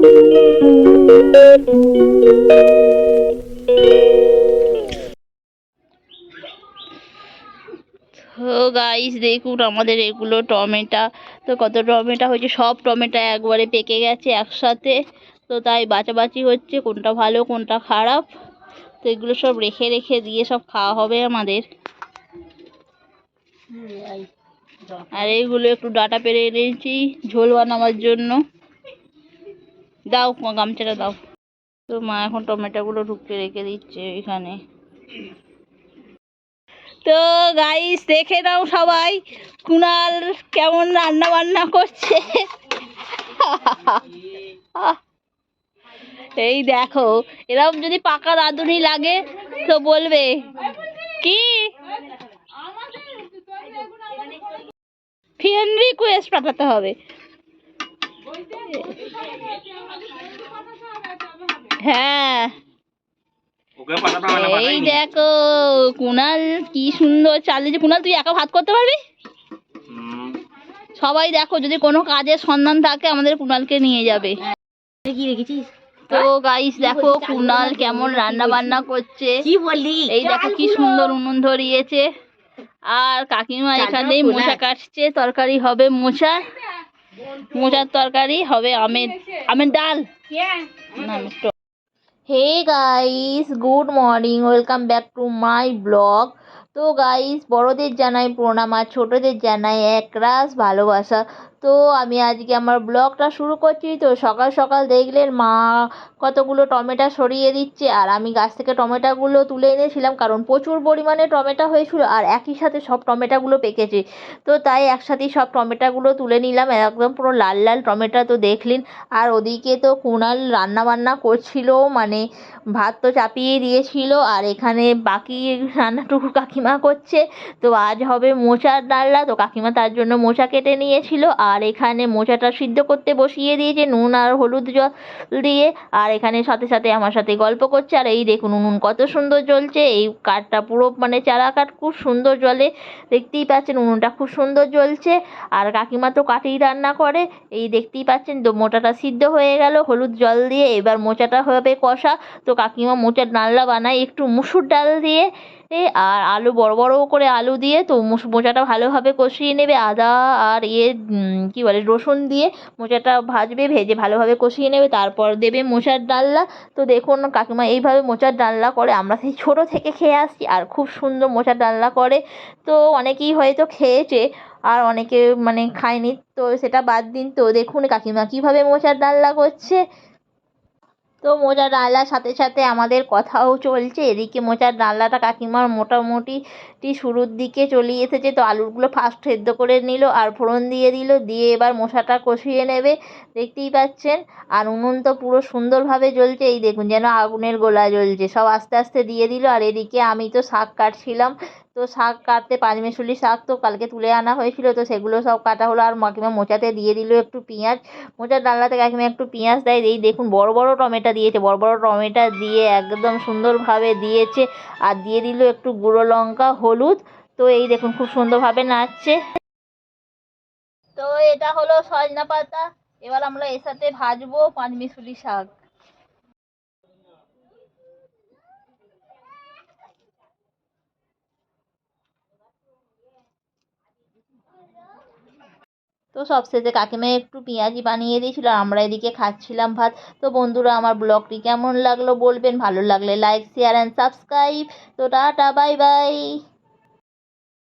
তো গাইস দেখুন আমাদের এগুলো টমেটো। তো কত টমেটো হয়েছে? সব টমেটো একবারে পেকে গেছে একসাথে। তো তাই বাছাবাছি হচ্ছে, কোনটা ভালো, কোনটা খারাপ। তো এগুলো সব রেখে রেখে দিয়ে সব খাওয়া হবে আমাদের। আর এইগুলো একটু ডাটা পেরে এনেছি, ঝোল বানাবার জন্য। দাও গামছাটা দাও। তো মা এখন টমেটোগুলো ঢুকতে রেখে দিচ্ছে এখানে। তো গাইস দেখে নাও সবাই কুনাল কেমন রান্না বান্না করছে। এই দেখো এরকম যদি পাকা রাঁধুনি লাগে তো বলবে কি? ফ্রেন্ড রিকোয়েস্ট পাঠাতে হবে। হ্যাঁ। এই দেখো কুনাল কি সুন্দর চাল দিয়েছে কুনাল তুই একা ভাত করতে পারবি? সবাই দেখো যদি কোনো কাজের সন্ধান থাকে আমাদের কুনালকে নিয়ে যাবে। কি রেখেছিস? তো গাইস দেখো কুনাল কেমন রান্না বান্না করছে। কি বললি? এই দেখো কি সুন্দর উনুন ধরিয়েছে। আর কাকিমা এখানে মোচা কাটছে তরকারি হবে মোচার মোচার তরকারি হবে আমের আমের ডাল। Hey guys good morning welcome back to my blog তো গাইস বড়দের জানাই প্রণাম আর ছোটদের জানাই একরাশ ভালোবাসা তো আমি আজকে আমার ব্লগটা শুরু করছি। তো সকাল সকাল দেখলেন মা কতগুলো টমেটো সরিয়ে দিচ্ছে আর আমি গাছ থেকে টমেটোগুলো তুলে এনেছিলাম কারণ প্রচুর পরিমাণে টমেটো হয়েছিল আর একই সাথে সব টমেটোগুলো পেকেছে। তো তাই একসাথেই সব টমেটোগুলো তুলে নিলাম। একদম পুরো লাল লাল টমেটো তো দেখলেন। আর ওদিকে তো কুণাল রান্না বান্না করছিল মানে ভাত তো চাপিয়ে দিয়েছিল আর এখানে বাকি রান্নাটুকু কাকিমা করছে। তো আজ হবে মোচার ডালনা। তো কাকিমা তার জন্য মোচা কেটে নিয়েছিল আর এখানে মোচাটা সিদ্ধ করতে বসিয়ে দিয়েছে, নুন আর হলুদ জল দিয়ে। আর এখানে সাথে সাথে আমার সাথে গল্প করছে। আর এই দেখুন, উনুন কত সুন্দর জ্বলছে। এই কাঠটা পুরো মানে চারা কাঠ, খুব সুন্দর জলে দেখতেই পাচ্ছেন উনুনটা খুব সুন্দর জ্বলছে। আর কাকিমা তো কাঠেই রান্না করে। এই দেখতেই পাচ্ছেন তো মোচাটা সিদ্ধ হয়ে গেল, হলুদ জল দিয়ে। এবার মোচাটা হবে কষা। তো কাকিমা মোচার ডালনা বানায় একটু মুসুর ডাল দিয়ে। এ আর আলু বড় বড় করে আলু দিয়ে তো মোচাটা ভালোভাবে কষিয়ে নেবে, আদা আর ইয়ে কী বলে, রসুন দিয়ে মোচাটা ভাজবে, ভেজে ভালোভাবে কষিয়ে নেবে, তারপর দেবে মোচার ডালনা। তো দেখুন কাকিমা এইভাবে মোচার ডালনা করে, আমরা সেই ছোটো থেকে খেয়ে আসছি আর খুব সুন্দর মোচার ডালনা করে। তো অনেকেই হয়তো খেয়েছে আর অনেকে মানে খায়নি, তো সেটা বাদ দিন। তো দেখুন কাকিমা কীভাবে মোচার ডালনা করছে। তো মোচার ডালনার সাথে সাথে আমাদের কথাও চলছে। এদিকে মোচার ডালনাটা কাকিমার মোটামুটি শুরুর দিকে চলে এসেছে। তো আলুগুলো ফার্স্ট সেদ্ধ করে নিল, আর ফোড়ন দিয়ে দিল। দিয়ে এবার মশাটা কষিয়ে নেবে, দেখতেই পাচ্ছেন। আর উনুন তো পুরো সুন্দরভাবে জ্বলছে। এই দেখুন যেন আগুনের গোলা জ্বলছে। সব আস্তে আস্তে দিয়ে দিল। আর এদিকে আমি তো শাক কাটছিলাম। তো শাক কাটতে পাঁচমেশুলি শাক তো কালকে তুলে আনা হয়েছিল। তো সেগুলো সব কাটা হলো। আর কাকিমা মোচাতে দিয়ে দিল একটু পেঁয়াজ। মোচার ডালনাতে কাকিমা একটু পেঁয়াজ দেয়। এই দেখুন বড় বড় টমেটো দিয়েছে, বড় বড় টমেটো দিয়ে একদম সুন্দরভাবে দিয়েছে। আর দিয়ে দিল একটু গুঁড়ো লঙ্কা, হলুদ। তো এই দেখুন, খুব সুন্দরভাবে নাচছে। তো এটা হলো সজনা পাতা। এবার আমরা এর সাথে ভাজবো পাঁচমিশুলি শাক। তো সবশেষে কাকিমা একটু পেঁয়াজি বানিয়ে দিয়েছিল, আমরা এদিকে খাচ্ছিলাম ভাত। তো বন্ধুরা, আমার ব্লগটি কেমন লাগল বলবেন? ভালো লাগলে লাইক শেয়ার অ্যান্ড সাবস্ক্রাইব তো টাটা বাই বাই